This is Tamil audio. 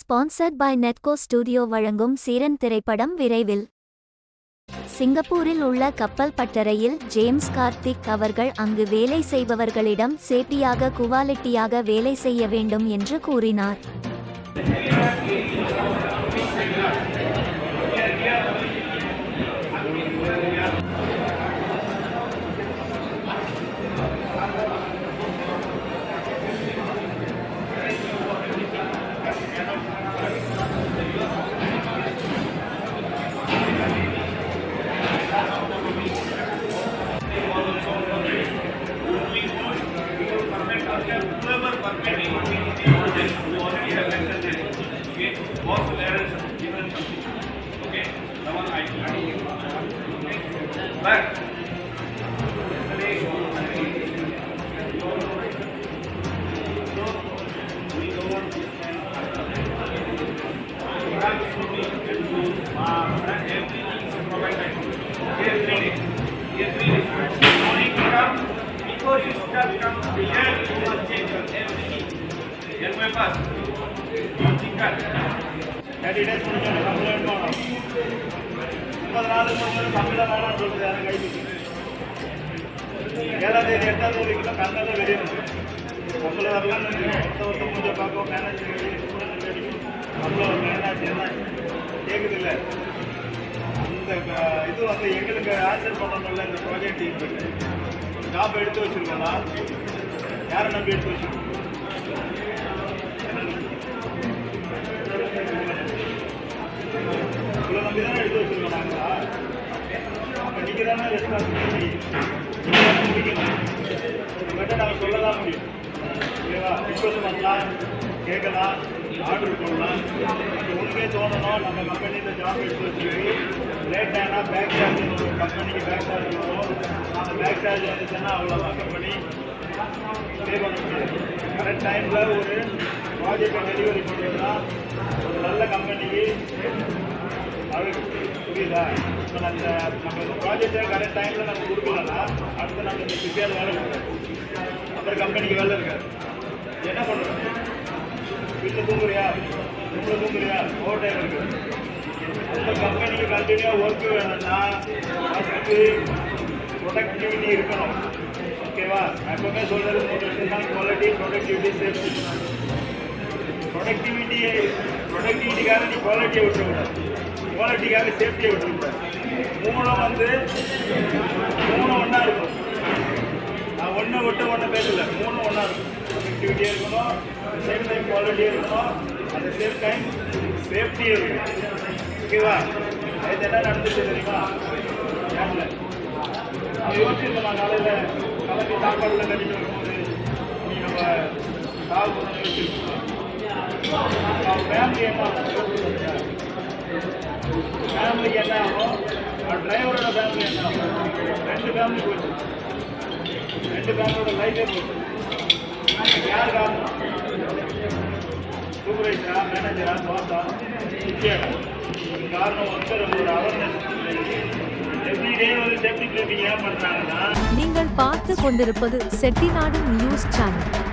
ஸ்பான்சர்ட் பை நெட்கோ ஸ்டுடியோ வழங்கும் சீரன் திரைப்படம் விரைவில். சிங்கப்பூரில் உள்ள கப்பல் பட்டறையில் ஜேம்ஸ் கார்த்திக் அவர்கள் அங்கு வேலை செய்பவர்களிடம் சேஃப்டியாக குவாலிட்டியாக வேலை செய்ய வேண்டும் என்று கூறினார். for okay, Get my pass. Thirty days முடிஞ்சோம் complaint பண்ணணும் முப்பது நாள் முடிஞ்சோம் கம்ப்ளைண்ட் வேணாம்னு சொல்லுது யாரும் கை ஏழாம் தேதி எட்டாம் தேதி கிட்ட கண்ணெல்லாம் வெளியே நம்மள வரலாம் ஒருத்த ஒருத்த மூஞ்ச பார்க்கும் மேனேஜர் நம்மள ஒரு மேனேஜ் என்ன கேட்குது இல்லை இந்த இது வந்து எங்களுக்கு ஆன்சர் பண்ணணும்ல இந்த ப்ராஜெக்ட் ஜாப் எடுத்து யாரை நம்பி எடுத்து வச்சிருக்கோம் சொல்ல தான் முடியும் ஓகேவா ரிக்வஸ்ட் பண்ணலாம் கேட்கலாம் ஆர்டர் போடலாம் அது உனக்கே தோணணும் நம்ம கம்பெனியில் ஜாப் எடுத்து வச்சுருக்கு லேட் ஆனால் பேக் சார்ஜ் ஒரு கம்பெனிக்கு பேக் சார்ஜ் வரும் அந்த பேக் சார்ஜ் வந்துச்சுன்னா அவ்வளோதான் கம்பெனி பே பண்ண முடியாது கரெக்ட் டைமில் ஒரு ப்ராஜெக்டை டெலிவரி பண்ணுறதுனா ஒரு நல்ல கம்பெனிக்கு அது புரியுதா இப்போ அந்த நம்ம இந்த ப்ராஜெக்டை கரெக்ட் டைமில் நம்ம கொடுக்கலன்னா அடுத்து நம்ம இந்த பிஸியாக வேலை இருக்காது அப்புறம் கம்பெனிக்கு வேலை இருக்காது என்ன பண்ணுறது வீட்டில் தூங்குறியா ரூமில் தூங்குறியா ஓவர் டைம் இருக்குது அந்த கம்பெனிக்கு கண்டினியூவாக ஒர்க் வேணும்னா அதுக்கு ப்ரொடக்டிவிட்டி இருக்கணும் ஓகேவா நான் எப்பவுமே சொல்கிறது மூணு விஷயம் தான் குவாலிட்டி ப்ரொடக்டிவிட்டி சேஃப்டி ப்ரொடக்டிவிட்டிக்காக நீ குவாலிட்டியை விட்டுக்கூடாது குவாலிட்டிக்காக சேஃப்டியை விட்டுருப்பேன் மூணு வந்து மூணு ஒன்றா இருக்கும். நான் ஒன்று விட்டு ஒன்று பேசல மூணும் ஒன்றா இருக்கும். கனெக்டிவிட்டியாக இருக்கணும் சேம் டைம் குவாலிட்டியாக இருக்கணும். அட் த சேம் டைம் சேஃப்டியே இருக்கணும் ஓகேவா அது என்ன நடந்துச்சு தெரியுமா? ஏன்ல நான் யோசிச்சிருந்தேன் நான் காலையில் கலந்து சாப்பாடுல கட்டிட்டு வரும்போது நீ நம்ம கால் பண்ண யோசிச்சிருக்கோம் ஃபேமிலி என்ன ஃபேமிலிக்கு என்ன ஆகும் டிரைவரோட ஃபேமிலி என்ன ஆகும் ரெண்டு ஃபேமிலி போச்சு ரெண்டு ஃபேமிலியோட லைஃபே போச்சு யார் காரணம் சூப்பர்வைசரா மேனேஜரா பாஸா முக்கியம் காரணம் ஒருத்தர் ஒரு அவேர்னஸ் எவ்ரிடே வந்து சேஃப்டி கிளீனிங் ஏன் பண்ணுறாங்கன்னா நீங்கள் பார்த்து கொண்டிருப்பது செட்டிநாடு நியூஸ் சேனல்